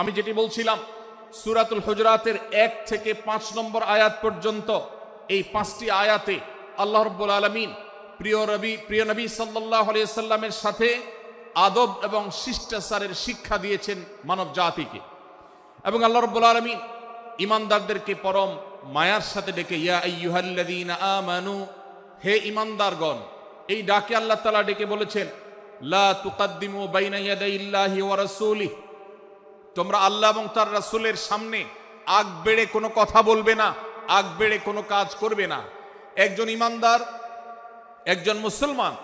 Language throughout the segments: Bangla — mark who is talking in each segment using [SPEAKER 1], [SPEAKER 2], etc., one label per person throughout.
[SPEAKER 1] আমি যেটি বলছিলাম, সুরাতুল হজরাতের এক থেকে পাঁচ নম্বর আয়াত পর্যন্ত এই পাঁচটি আয়াতে আল্লাহ রব্বুল আলমিন প্রিয় রবি, প্রিয় নবী সাল্লাহ সাল্লামের সাথে আদব এবং শিষ্টাচারের শিক্ষা দিয়েছেন মানব জাতিকে। এবং আল্লাহ রব্বুল আলমিন ইমানদারদেরকে পরম মায়ার সাথে ডেকে, ইয়া আমানু হে ইমানদারগণ, এই ডাকে আল্লাহ তাআলা ডেকে বলেছেন, লা তুকাদ্দিমু বাইনা ইয়াদাইল্লাহি ওয়া রাসূলিহি তোমরা আল্লাহ এবং তার রাসুলের সামনে আগ বেড়ে কোনো কথা বলবে না, আগ বেড়ে কোনো কাজ করবে না। একজন ইমানদার, একজন মুসলমান,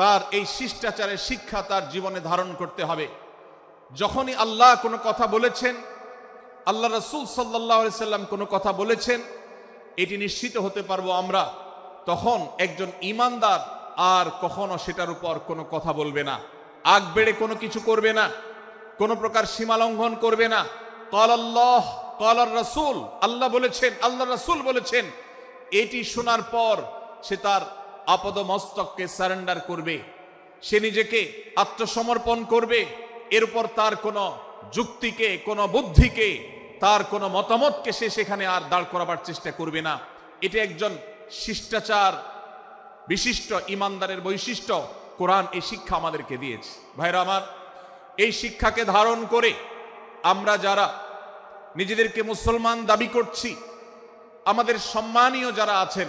[SPEAKER 1] তার এই শিষ্টাচারের শিক্ষা তার জীবনে ধারণ করতে হবে। যখনই আল্লাহ কোনো কথা বলেছেন, আল্লাহ রসুল সাল্লাহ সাল্লাম কোনো কথা বলেছেন, এটি নিশ্চিত হতে পারব আমরা, তখন একজন ইমানদার আর কখনো সেটার উপর কোনো কথা বলবে না, আগ বেড়ে কোনো কিছু করবে না। কোনো প্রকার সীমা লঙ্ঘন করবে না। কল আল্লাহ রসুল। আল্লাহ বলেছেন, আল্লাহ রসুল বলেছেন, এটি শোনার পর সে তার আপদ মস্তককে সারেন্ডার করবে। সে নিজেকে আত্মসমর্পণ করবে। এর উপর তার কোনো যুক্তিকে, কোনো বুদ্ধিকে, তার কোনো মতামতকে সে সেখানে আর দাঁড় করাবার চেষ্টা করবে না। এটি একজন শিষ্টাচার বিশিষ্ট, ইমানদারের বৈশিষ্ট্য। কোরআন এই শিক্ষা আমাদেরকে দিয়েছে। ভাইরা আমার এই শিক্ষাকে ধারণ করে আমরা যারা নিজেদেরকে মুসলমান দাবি করছি, আমাদের সম্মানীয় যারা আছেন,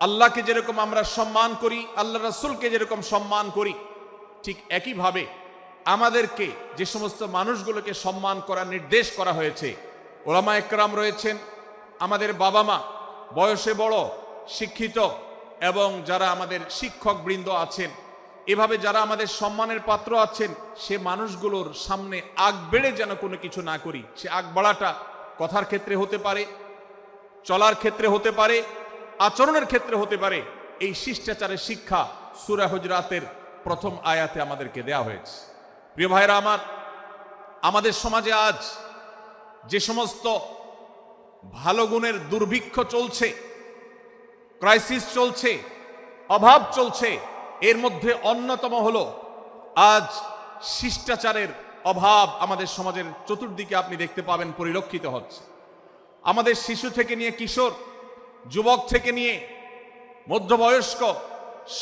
[SPEAKER 1] আল্লাহকে যেরকম আমরা সম্মান করি আল্লাহ রাসূলকে যেরকম সম্মান করি, ঠিক একইভাবে আমাদেরকে যে সমস্ত মানুষগুলোকে সম্মান করার নির্দেশ করা হয়েছে, ওলামা একরাম রয়েছেন, আমাদের বাবা মা বয়সে বড়, শিক্ষিত এবং যারা আমাদের শিক্ষক বৃন্দ আছেন এভাবে যারা আমাদের সম্মানের পাত্র আছেন, সে মানুষগুলোর সামনে আগ বেড়ে যেন কোনো কিছু না করি। সে আগ বাড়াটা কথার ক্ষেত্রে হতে পারে, চলার ক্ষেত্রে হতে পারে, আচরণের ক্ষেত্রে হতে পারে। এই শিষ্টাচারের শিক্ষা সুরা হুজরাতের প্রথম আয়াতে আমাদেরকে দেয়া হয়েছে। প্রিয় ভাইরা আমার, আমাদের সমাজে আজ যে সমস্ত ভালো গুণের দুর্ভিক্ষ চলছে ক্রাইসিস চলছে, অভাব চলছে এর মধ্যে অন্যতম হলো, আজ শিষ্টাচারের অভাব আমাদের সমাজের চতুর্দিকে আপনি দেখতে পাবেন, পরিলক্ষিত হচ্ছে। আমাদের শিশু থেকে নিয়ে কিশোর, যুবক থেকে নিয়ে মধ্যবয়স্ক,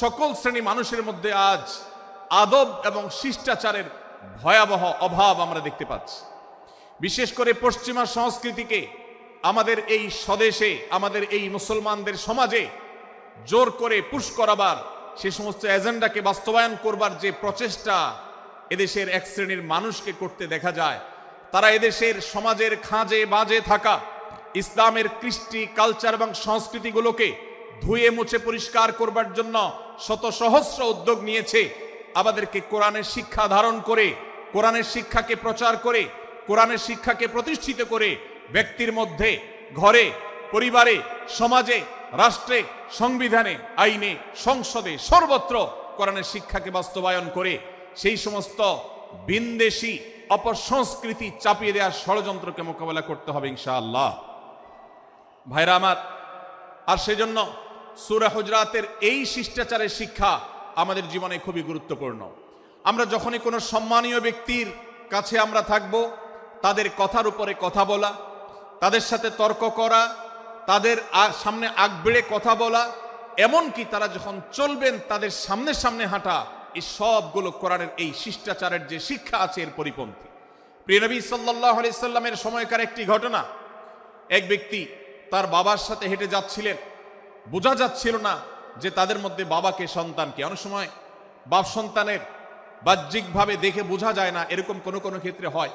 [SPEAKER 1] সকল শ্রেণি মানুষের মধ্যে আজ আদব এবং শিষ্টাচারের ভয়াবহ অভাব আমরা দেখতে পাচ্ছি। বিশেষ করে পশ্চিমা সংস্কৃতিকে আমাদের এই স্বদেশে, আমাদের এই মুসলমানদের সমাজে জোর করে পুশ করাবার সে সমস্ত এজেন্ডাকে বাস্তবায়ন করবার যে প্রচেষ্টা এদেশের এক শ্রেণির মানুষকে করতে দেখা যায়, তারা এদেশের সমাজের খাঁজে বাজে থাকা, ইসলামের কৃষ্টি, কালচার এবং সংস্কৃতিগুলোকে ধুয়ে মুছে পরিষ্কার করবার জন্য শত সহস্র উদ্যোগ নিয়েছে। আমাদেরকে কোরআনের শিক্ষা ধারণ করে, কোরআনের শিক্ষাকে প্রচার করে, কোরআনের শিক্ষাকে প্রতিষ্ঠিত করে ব্যক্তির মধ্যে, ঘরে, পরিবারে, সমাজে রাষ্ট্রে, সংবিধানে, আইনে, সংসদে সর্বত্র কোরআনের শিক্ষাকে বাস্তবায়ন করে সেই সমস্ত বিন্দেশি অপসংস্কৃতি চাপিয়ে দেওয়ার ষড়যন্ত্রকে মোকাবেলা করতে হবে ইনশাআল্লাহ। ভাইরা আমার, আর সেজন্য সুরা হুজরাতের এই শিষ্টাচারের শিক্ষা আমাদের জীবনে খুবই গুরুত্বপূর্ণ। আমরা যখনই কোনো সম্মানীয় ব্যক্তির কাছে আমরা থাকব, তাদের কথার উপরে কথা বলা, তাদের সাথে তর্ক করা তাদের সামনে আগ বেড়ে কথা বলা, এমনকি তারা যখন চলবেন তাদের সামনে সামনে হাঁটা, এই সবগুলো কোরআনের এই শিষ্টাচারের যে শিক্ষা আছে এর পরিপন্থী। প্রিয় নবী সাল্লাহ সাল্লামের সময়কার একটি ঘটনা। এক ব্যক্তি তার বাবার সাথে হেঁটে যাচ্ছিলেন। বোঝা যাচ্ছিল না যে তাদের মধ্যে বাবাকে সন্তানকে অনেক সময় বাপ সন্তানের বাহ্যিকভাবে দেখে বোঝা যায় না, এরকম কোনো কোনো ক্ষেত্রে হয়।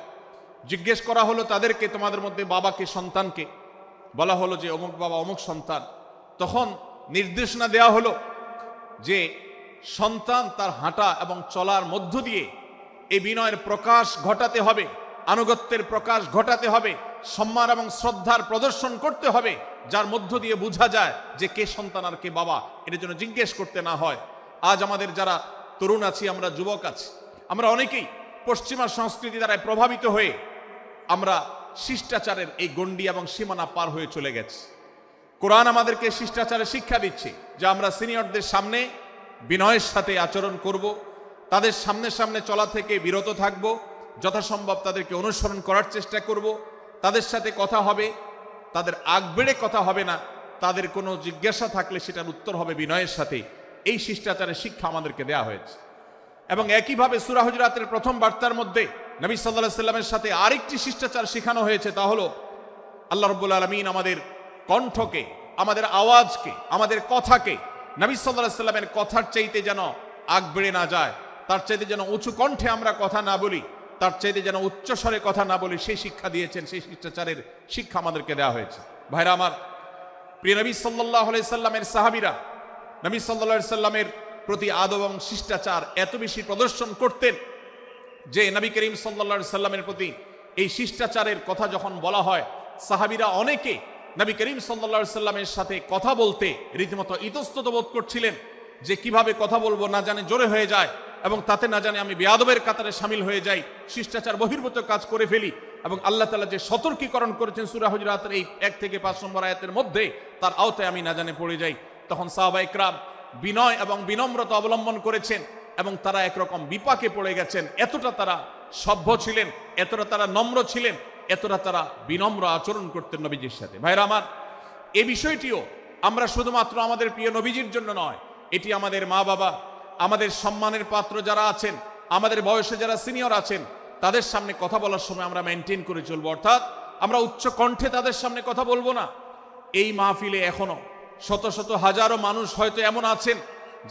[SPEAKER 1] জিজ্ঞেস করা হলো, তাদেরকে তোমাদের মধ্যে বাবাকে সন্তানকে বলা হলো যে অমুক বাবা অমুক সন্তান। তখন নির্দেশনা দেওয়া হলো যে সন্তান তার হাঁটা এবং চলার মধ্য দিয়ে এই বিনয়ের প্রকাশ ঘটাতে হবে, আনুগত্যের প্রকাশ ঘটাতে হবে, সম্মান এবং শ্রদ্ধার প্রদর্শন করতে হবে, যার মধ্য দিয়ে বোঝা যায় যে কে সন্তান আর কে বাবা। এর জন্য জিজ্ঞেস করতে না হয়। আজ আমাদের যারা তরুণ আছি, আমরা যুবক আছি, আমরা অনেকেই পশ্চিমা সংস্কৃতি দ্বারা প্রভাবিত হয়ে আমরা শিষ্টাচারের এই গণ্ডি এবং সীমানা পার হয়ে চলে গেছে। কোরআন আমাদেরকে শিষ্টাচারে শিক্ষা দিচ্ছে যে আমরা সিনিয়রদের সামনে বিনয়ের সাথে আচরণ করব, তাদের সামনে সামনে চলা থেকে বিরত থাকব, যথাসম্ভব তাদেরকে অনুসরণ করার চেষ্টা করব, তাদের সাথে কথা হবে, তাদের আগ বেড়ে কথা হবে না, তাদের কোনো জিজ্ঞাসা থাকলে সেটার উত্তর হবে বিনয়ের সাথে। এই শিষ্টাচারের শিক্ষা আমাদেরকে দেয়া হয়েছে। এবং একইভাবে সুরা হুজরাতের প্রথম বার্তার মধ্যে নবী সাল্লাহ সাল্লামের সাথে আরেকটি শিষ্টাচার শেখানো হয়েছে, তা হলো, আল্লাহ রব্বুল আলমিন আমাদের কণ্ঠকে, আমাদের আওয়াজকে, আমাদের কথাকে, নবী সাল্লাহ সাল্লামের কথার চাইতে যেন আগ বেড়ে না যায়, তার চাইতে যেন উঁচু কণ্ঠে আমরা কথা না বলি, তার চাইতে যেন উচ্চস্বরে কথা না বলি, সেই শিক্ষা দিয়েছেন, সেই শিষ্টাচারের শিক্ষা আমাদেরকে দেওয়া হয়েছে। ভাইরা আমার, প্রিয় নবী সাল্লাহ সাল্লামের সাহাবিরা, নবী সাল্লা সাল্লামের প্রতি আদব এবং শিষ্টাচার এত বেশি প্রদর্শন করতেন যে নবী করিম সাল্লা সাল্লামের প্রতি এই শিষ্টাচারের কথা যখন বলা হয়, সাহাবিরা অনেকে নবী করিম সাল্লা সাল্লামের সাথে কথা বলতে রীতিমতো ইতস্তত বোধ করছিলেন যে কীভাবে কথা বলব না জানে জোরে হয়ে যায় এবং তাতে না জানে আমি বেয়াদবের কাতারে সামিল হয়ে যাই, শিষ্টাচার বহির্ভূত কাজ করে ফেলি এবং আল্লাহ তালা যে সতর্কীকরণ করেছেন সুরা হুজরাতের এই এক থেকে পাঁচ নম্বর আয়াতের মধ্যে, তার আওতায় আমি না জানে পড়ে যাই। তখন সাহাবা ইকরাম বিনয় এবং বিনম্রতা অবলম্বন করেছেন। এবং তারা একরকম বিপাকে পড়ে গেছেন। এতটা তারা সভ্য ছিলেন, এতটা তারা নম্র ছিলেন, এতটা তারা বিনম্র আচরণ করতেন নবীজির সাথে। ভাইরা আমার, এ বিষয়টিও আমরা শুধুমাত্র আমাদের প্রিয় নবীজির জন্য নয়, এটি আমাদের মা বাবা, আমাদের সম্মানের পাত্র যারা আছেন, আমাদের বয়সে যারা সিনিয়র আছেন, তাদের সামনে কথা বলার সময় আমরা মেনটেন করে চলবো। অর্থাৎ আমরা উচ্চ কণ্ঠে তাদের সামনে কথা বলব না। এই মাহফিলে এখনও শত শত হাজারো মানুষ হয়তো এমন আছেন,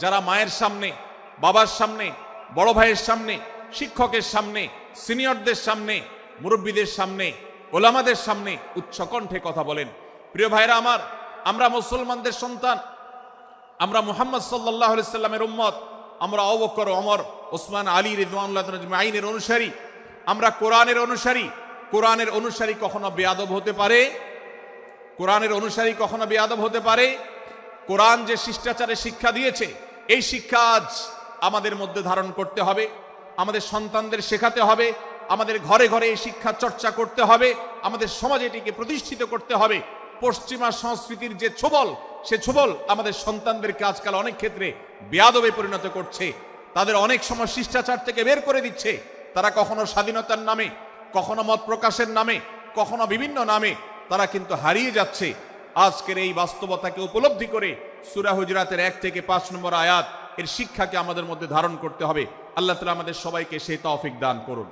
[SPEAKER 1] যারা মায়ের সামনে বাবার সামনে, বড় ভাইয়ের সামনে, শিক্ষকের সামনে, সিনিয়রদের সামনে, মুরব্বীদের সামনে, ওলামাদের সামনে উচ্চ কণ্ঠে কথা বলেন। প্রিয় ভাইরা আমার, আমরা মুসলমানদের সন্তান। আমরা মোহাম্মদ সাল্লাহ সাল্লামের উম্মত। আমরা অবকর অমর ওসমান, আলী রিদওয়ানুল্লাহ আইনের অনুসারী। আমরা কোরআনের অনুসারী। কোরআনের অনুসারী কখনো বেয়াদব হতে পারে? কোরআনের অনুসারী কখনো বেয়াদব হতে পারে? কোরআন যে শিষ্টাচারে শিক্ষা দিয়েছে, এই শিক্ষা আজ আমাদের মধ্যে ধারণ করতে হবে, আমাদের সন্তানদের শেখাতে হবে, আমাদের ঘরে ঘরে এই শিক্ষা চর্চা করতে হবে, আমাদের সমাজে এটিকে প্রতিষ্ঠিত করতে হবে। পশ্চিমা সংস্কৃতির যে ছোবল, সে ছোবল আমাদের সন্তানদেরকে আজকাল অনেক ক্ষেত্রে বেয়াদবে পরিণত করছে। তাদের অনেক সময় শিষ্টাচার থেকে বের করে দিচ্ছে। তারা কখনো স্বাধীনতার নামে, কখনো মত প্রকাশের নামে, কখনো বিভিন্ন নামে তারা কিন্তু হারিয়ে যাচ্ছে। আজকের এই বাস্তবতাকে উপলব্ধি করে সুরা হুজরাতের এক থেকে পাঁচ নম্বর আয়াত এর শিক্ষাকে আমাদের মধ্যে ধারণ করতে হবে। আল্লাহ তালা আমাদের সবাইকে সেই তৌফিক দান করুন।